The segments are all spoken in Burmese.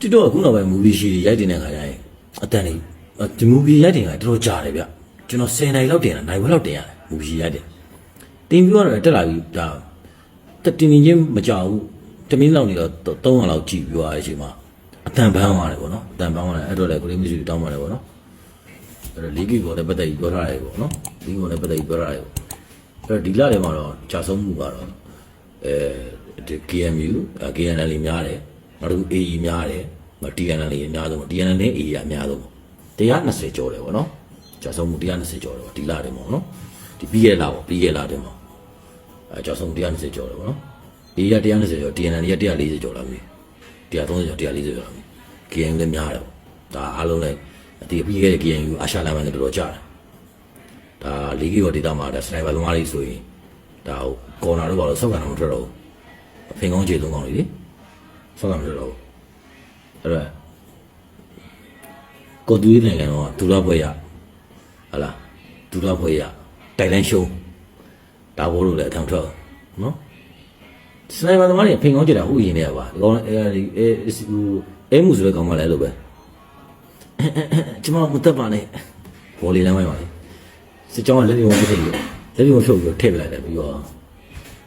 TikTok ကခုနောက်ပိုင်းမူဗီရှိရိုက်တင်တဲ့ခါကျရင်အတန်လေးဒီမူဗီရိုက်တင်ကတော်တော်ကြာတယ်ဗျကျွန်တော်10နိုင်လောက်တင်တာနိုင်ဘက်လောက်တင်ရတယ်မူဗီရိုက်တင်တင်ပြီးတော့တက်လာပြီးဒါတက်တင်နေချင်းမကြောက်ဘူးတမင်းလောက်နေတော့300လောက်ကြည့်ပြီးသွားတဲ့အချိန်မှာအတန်ပန်းသွားတယ်ပေါ့နော်အတန်ပန်းသွားတယ်အဲ့တော့လည်းကိုလေးမရှိတောင်းပါတယ်ပေါ့နော်အဲ့တော့လီဂီကိုလည်းပတ်သက်ပြီးပြောထားရတယ်ပေါ့နော်လီဂီကိုလည်းပတ်သက်ပြီးပြောထားရတယ်ပေါ့အဲ့တော့ဒီလထဲမှာတော့ကြာဆုံးမှုကတော့အဲဒီ KMU KNL များတယ် နောက်တစ်ခု AE များတယ်နောက် TNL အများဆုံး TNL နဲ့ AE အများဆုံး120ကျော်တယ်ပေါ့နော်ကြာဆုံးမှု120ကျော်တယ်ပေါ့ဒီလထဲမှာပေါ့နော်ဒီပြီးရလာပေါ့ပြီးရလာတယ်မှာအဲကြာဆုံး120ကျော်တယ်ပေါ့နော် AE က120ကျော် TNL က140ကျော်လာပြီ130ကျော်140ကျော်လာပြီ KMU လည်းများတယ်ပေါ့ဒါအားလုံးလည်းအတီးပြီးခဲ့တဲ့ KMU အာရှလမ်းမနဲ့တော်တော်ကြာတယ်ဒါလီဂီရောဒေတာမှာဒါစနိုက်ပါသမားလေးဆိုရင်ဒါကော်နာတော့ဘာလို့ဆောက်ကန်တော့မထွက်တော့ဘူးဖင်ကောင်းခြေသုံးကောင်းလေးလေ ဆောက်ကန်မထွက်တော့ဘူးအဲ့တော့ကိုတူးနိုင်ငံတော့ဒူလာပွဲရဟလာဒူလာပွဲရတိုင်လန်ရှုံးဒါဘောလို့လည်းအထောင်ထွက်နော်စနိုက်ပါသမားတွေဖင်ကောင်းကြတာဥယျာဉ်တွေကပါဒီကောင်အဲဒီအဲဟိုအဲမှုဆိုတဲ့ကောင်မလည်းလို့ပဲကျွန်တော်မတက်ပါနဲ့ဘောလေးလမ်းဝိုင်းပါလေစစ်ကြောင်းကလက်ပြုံမဖြစ်ဘူးလက်ပြုံဖြုတ်ပြီးထည့်ပလိုက်တယ်ပြီးတော့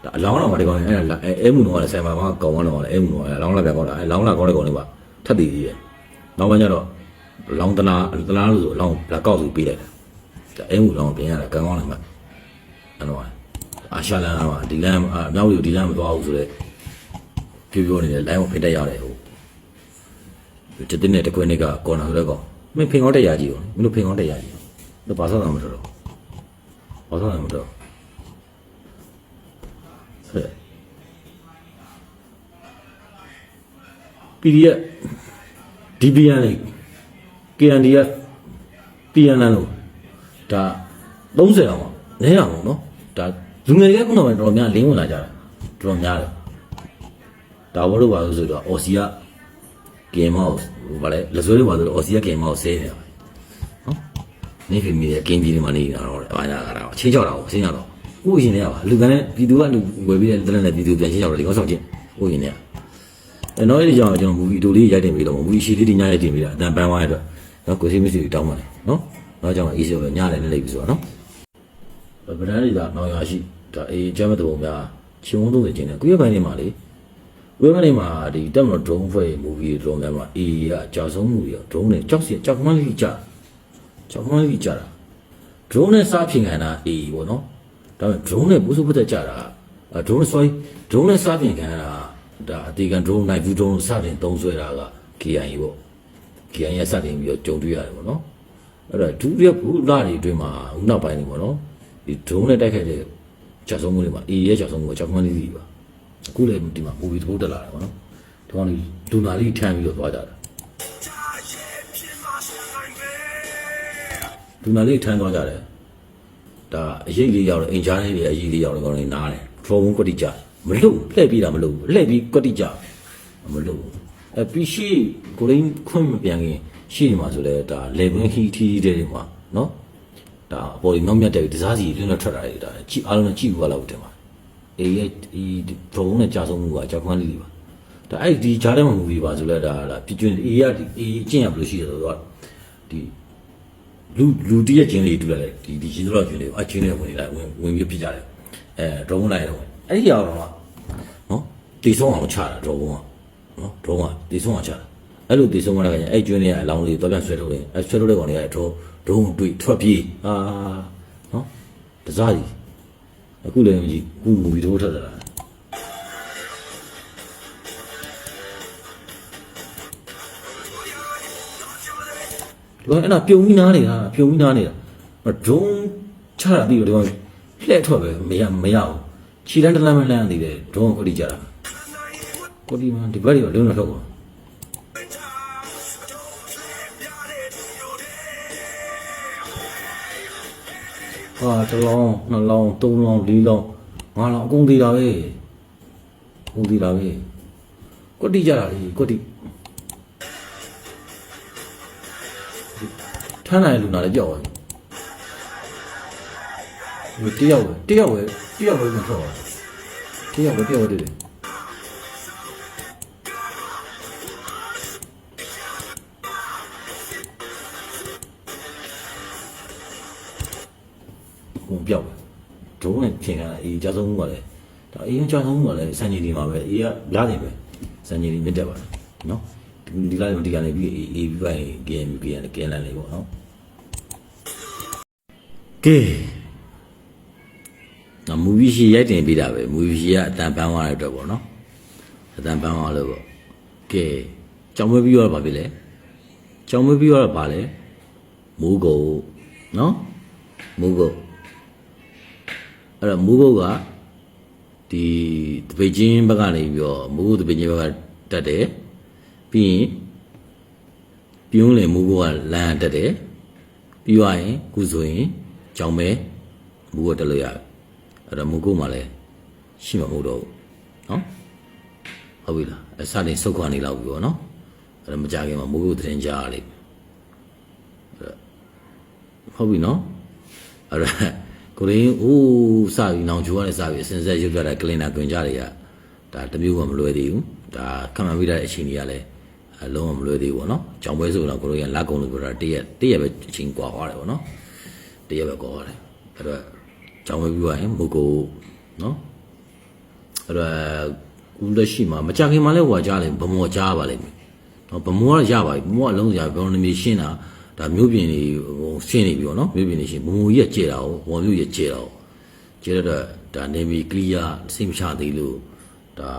ဒါအလောင်းတော်မှာဒီကောင်အဲအဲအဲမှုတော့လည်းဆိုင်ပါမှာကောင်တော့လည်းအဲမှုတော့အလောင်းလာပြန်ကောင်းတာအဲလောင်းလာကောင်းတဲ့ကောင်လေးပါထပ်တည်ကြီးရဲ့နောက်ပိုင်းကျတော့လောင်းတနာတနာလို့ဆိုအလောင်းလာကောက်စုပေးလိုက်တယ်ဒါအဲမှုလောင်းပြင်ရတာကံကောင်းတယ်မှာအဲ့တော့အာရှလန်ကဒီလမ်းမြောက်ရီဒီလမ်းမသွားဘူးဆိုတော့ပြောပြောနေတယ်လိုင်းကိုဖိတ်တက်ရတယ်ဟိုတတိနဲ့တခွေးနဲ့ကကော်နာဆိုတော့ကောင်မင်းဖင်ကောင်းတက်ရကြီးရောမင်းတို့ဖင်ကောင်းတက်ရကြီးတော့ဘာသာမှမတော်တော့ဘာသာမှမတော် PDF DBN လေး KNDF PNN လို့ဒါ30အောင်ပါနည်းအောင်နော်ဒါလူငယ်တွေကခုနောက်ပိုင်းတော်တော်များလင်းဝင်လာကြတာတော်တော်များတယ်ဒါဘောလို့ပါလို့ဆိုတော့ OC က game house ဟိုဗါလဲလက်စွဲလို့ပါဆိုတော့ OC က game house ဆဲနေတာနော်နေဖေမီရဲ့ game ကြီးတွေမှာနေတာတော့ဘာညာကတော့ချင်းချောက်တာကိုချင်းချောက်တော့ဥယျာဉ်တွေကပါလူကလည်းပြည်သူကလူဝယ်ပြီးတဲ့တလက်နဲ့ပြည်သူပြန်ချင်းချောက်တယ်ဒီကောင်းဆောင်ချင်းဥယျာဉ်တွေက အဲနောက်ရကြောင်ကျွန်တော်မူဗီတိုလေးရိုက်တင်ပြီးတော့မူဗီရှီလေးတွေညရိုက်တင်ပြီးတာအတန်ပန်းသွားရတဲ့အတွက်နော်ကိုစီမစီတောင်းပါတယ်နော်နောက်ကြောင်အေးစောပဲညလည်းလည်းလိုက်ပြီးဆိုတော့နော်ဗဒန်းတွေကနောင်ရရှိဒါအေးကျမ်းမတဘုံများချင်းဝန်းသုံးနေခြင်းနဲ့ကုရပိုင်းနေမှာလေကုရပိုင်းနေမှာဒီတက်မလို့ drone ဖွဲ့မူဗီတော်များမှာအေးရအကြောက်ဆုံးမှုရ drone နဲ့ကြောက်စီကြောက်ကမန်းလေးကြကြောက်ကမန်းလေးကြတာ drone နဲ့စားပြင်ခံတာအေးပေါ့နော်ဒါပေမဲ့ drone နဲ့ပူစုပတ်သက်ကြတာအဲ drone sorry drone နဲ့စားပြင်ခံတာ ဒါအတီကန် drone night view drone စတင်သုံးဆွဲတာက KIA ပေါ့ KIA ရစတင်ပြီးတော့ကြုံတွေ့ရတယ်ပေါ့နော်အဲ့တော့ဒုတိယဘုရားတွေအတွင်းမှာဦးနောက်ပိုင်းနေပေါ့နော်ဒီ drone နဲ့တိုက်ခိုက်တဲ့ချက်ဆုံးမှုတွေမှာအေးရဲ့ချက်ဆုံးမှုကကြောက်မှန်းလေးကြီးပါအခုလည်းဒီမှာ movie တစ်ပုဒ်တက်လာတယ်ပေါ့နော်ဒီကောင်လေးဒူနာလေးထမ်းပြီးတော့သွားကြတာဒူနာလေးထမ်းသွားကြတယ်ဒါအရေးလေးရောက်တော့အင်ဂျာလေးတွေအရေးလေးရောက်တော့ကောင်လေးနားတယ် drone ကွက်တိကြ မလို့လှည့်ပြီးတာမလို့လှည့်ပြီးကွက်တိကြမလို့အပြီးရှိကိုရင်းခွင့်မပြန်ခင်ရှိနေမှာဆိုလဲဒါ level ဟီထီတဲ့တွေမှာနော်ဒါအပေါ်ဒီနောက်မြတ်တဲ့ဒီစားစီလွန်းလွန်းထွက်လာတယ်ဒါကြည့်အားလုံးနဲ့ကြည့်ဘူးလားဟုတ်တယ်မှာအေးရဲ့ဒီဒရုန်းနဲ့ကြာဆုံးမှုကကြောက်ခန်းလေးပါဒါအဲ့ဒီဂျားတဲ့မူဗီပါဆိုလဲဒါဒါပြကျွန်းအေးရဒီအေးကျင့်ရဘယ်လိုရှိရဆိုတော့ဒီလူလူတရက်ချင်းလေးတူလာတယ်ဒီဒီရှင်တော်ချင်းလေးအချင်းလေးဝင်လာဝင်ဝင်ပြီးဖြစ်ကြတယ်အဲဒရုန်းလိုက်တော့ အဲ့ဒီရောက်တော့နော်တီဆုံးအောင်ချတာဒရုန်းကနော်ဒရုန်းကတီဆုံးအောင်ချတာအဲ့လိုတီဆုံးသွားတဲ့အဲ့ကျွန်းလေးကအလောင်းလေးတော့ပြန်ဆွဲထုတ်တယ်အဲ့ဆွဲထုတ်တဲ့ကောင်လေးကဒရုန်းဒုံတွေ့ထွက်ပြေးအာနော်တစားကြီးအခုလည်းမကြည့်ခုမူပြီးတော့ထွက်လာတာဒီကောင်အဲ့ဒါပြုံပြီးနားနေတာပြုံပြီးနားနေတာဒုံချတာပြီးတော့ဒီကောင်လှဲ့ထွက်ပဲမရမရဘူး ခြေတန်းတစ်လမ်းမလမ်းသေးတယ်ဒုံကိုတိကြတာကိုဒီမှာဒီဘက်တွေလုံးလုံးထုတ်ပါဟာတစ်လောင်းနှစ်လောင်းသုံးလောင်းလေးလောင်းငါးလောင်းအကုန်သေးတာပဲအကုန်သေးတာပဲကွတ်တိကြတာလေကွတ်တိထမ်းနိုင်လူနာလည်းကြောက်သွားပြီ ဟိုတယောက်ပဲတယောက်ပဲတယောက်ပဲမထွက်ပါဘူးတယောက်ပဲတယောက်ပဲတွေ့တယ်ဟိုပြောက်ဒုံးဝင်ခင်ကအေးကြာဆုံးမှုကလည်းဒါအေးကြာဆုံးမှုကလည်းစံကြီးဒီမှာပဲအေးကလာတယ်ပဲစံကြီးဒီမြင့်တက်ပါတယ်နော်ဒီလာဒီကနေပြီးအေးအေးပြီးပါရင် game ပြန် game လမ်းလေးပေါ့နော်ကဲ မူဗီရှိရိုက်တင်ပေးတာပဲမူဗီရှိကအတန်ပန်းသွားတဲ့အတွက်ပေါ့နော်အတန်ပန်းသွားလို့ပေါ့ကဲကြောင်မွေးပြီးတော့ဗာပြီလေကြောင်မွေးပြီးတော့ဗာလဲမိုးကုတ်နော်မိုးကုတ်အဲ့တော့မိုးကုတ်ကဒီတပိတ်ချင်းဘက်ကနေပြီးတော့မိုးကုတ်တပိတ်ချင်းဘက်ကတက်တယ်ပြီးရင်ပြုံးလေမိုးကုတ်ကလမ်းတက်တယ်ပြီးသွားရင်ခုဆိုရင်ကြောင်မဲမိုးကုတ်တက်လို့ရတယ် အဲ့တော့မိုးကုတ်မှလည်းရှိမှာမဟုတ်တော့ဘူးနော်ဟုတ်ပြီလားအစတင်စုတ်ခွာနေလောက်ပြီပေါ့နော်အဲ့တော့မကြခင်မှာမိုးကုတ်တင်ကြားရလိမ့်မယ်ဟုတ်ပြီနော်အဲ့တော့ကိုရင်းအိုးစပြီးနောင်ချိုးကနေစပြီးအစင်ဆက်ရုပ်ပြတဲ့ကလင်နာတွင်ကြတွေကဒါတမျိုးကမလွယ်သေးဘူးဒါခံမှန်ပြီးတဲ့အချိန်ကြီးကလည်းအလုံးဝမလွယ်သေးဘူးပေါ့နော်ကြောင်ပွဲဆိုတော့ကိုရင်းလက်ကုံလို့ပြောတာတရက်တရက်ပဲအချိန်ကွာသွားတယ်ပေါ့နော်တရက်ပဲကွာသွားတယ်အဲ့တော့ ကြောင်ပွဲပြီးသွားရင်မုတ်ကိုနော်အဲ့တော့ကူလက်ရှိမှာမကြခင်မှာလဲဟွာကြားလိမ့်ဗမောကြားပါလိမ့်မယ်နော်ဗမောကရပါပြီဗမောကအလုံးစရာဘယ်လိုနေမျိုးရှင်းတာဒါမျိုးပြင်နေဟိုရှင်းနေပြီပေါ့နော်မျိုးပြင်နေရှင်းဗမောကြီးကကျေတာကိုဝေါ်မျိုးကြီးကျေတာကိုကျေတော့ဒါနေမီကလီယာစိတ်မချသေးလို့ဒါ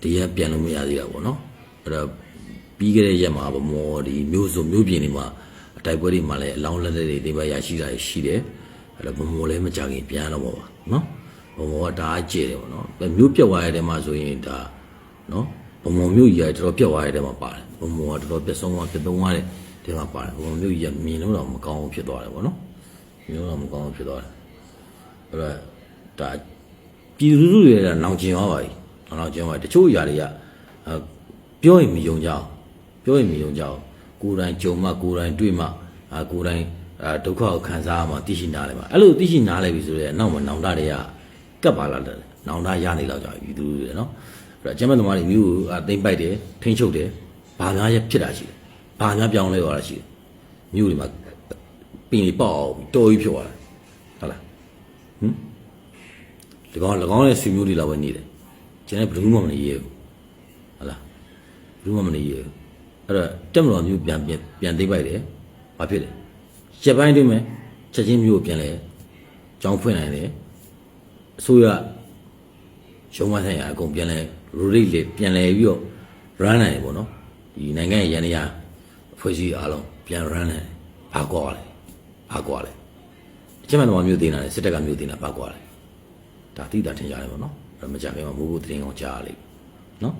တရားပြန်လို့မရသေးတာပေါ့နော်အဲ့တော့ပြီးခဲ့တဲ့ရက်မှာဗမောဒီမျိုးစုံမျိုးပြင်နေမှာအတိုက်ပွဲတွေမှာလည်းအလောင်းလက်တွေတွေပါရရှိတာရှိတယ် အဲ့တော့ဗမောလည်းမကြခင်ပြန်တော့ပါပါနော်ဗမောကဒါအကျေတယ်ပေါ့နော်မျိုးပြက်သွားရတဲ့မှာဆိုရင်ဒါနော်ဗမောမျိုးကြီးကတော်တော်ပြက်သွားရတဲ့မှာပါတယ်ဗမောကတော်တော်ပြက်ဆုံးသွားပြက်သုံးသွားတဲ့ဒီမှာပါတယ်ဗမောမျိုးကြီးကမြင်လို့တော့မကောင်းဘူးဖြစ်သွားတယ်ပေါ့နော်မြင်လို့တော့မကောင်းဘူးဖြစ်သွားတယ်အဲ့တော့ဒါပြည်သူလူထုတွေကနောင်ကျင်သွားပါပြီနောင်ကျင်သွားတချို့ຢာတွေကအဲပြောရင်မယုံကြအောင်ပြောရင်မယုံကြအောင်ကိုယ်တိုင်ကြုံမှကိုယ်တိုင်တွေ့မှအာကိုယ်တိုင် အာဒုက္ခကိုခံစားရမှသိရှိနားလဲပါအဲ့လိုသိရှိနားလဲပြီဆိုတော့နောက်မှာနောင်တတွေကကပ်ပါလာတယ်နောင်တရနေလောက်ကြပြီပြည်သူလူတွေနော်အဲ့တော့အကျမ်းသမားတွေမျိုးကိုအသိမ့်ပိုက်တယ်ထိန်းချုပ်တယ်ဘာများရဖြစ်တာရှိတယ်ဘာများပြောင်းလဲသွားတာရှိတယ်မျိုးတွေမှာပင်တွေပေါက်တော်ကြီးဖြစ်သွားတယ်ဟုတ်လားဟမ်ဒီကောင်၎င်းရဲ့ဆွေမျိုးတွေလောက်ပဲနေတယ်ကျန်တဲ့ဘယ်သူမှမနေရဘူးဟုတ်လားဘယ်သူမှမနေရဘူးအဲ့တော့တက်မတော်မျိုးပြန်ပြန်ပြန်သိမ့်ပိုက်တယ်ဘာဖြစ်လဲ ရက်ပိုင်းတွင်းမှာချက်ချင်းမျိုးကိုပြန်လဲကြောင်းဖွင့်နိုင်တယ်အစိုးရရုံးမဆိုင်ရာအကုန်ပြန်လဲ rotate လေပြန်လဲပြီးတော့ run နိုင်တယ်ပေါ့နော်ဒီနိုင်ငံရဲ့ရန်ရအဖွဲ့အစည်းအားလုံးပြန် run နိုင်တယ်ဘာကွာလဲဘာကွာလဲအချက်မှန်တော်မျိုးတင်တာလေစစ်တပ်ကမျိုးတင်တာဘာကွာလဲဒါတိတာထင်ကြတယ်ပေါ့နော်အဲ့တော့မကြခင်မှာမိုးဘိုးတင်အောင်ကြားရလိမ့်မယ်နော်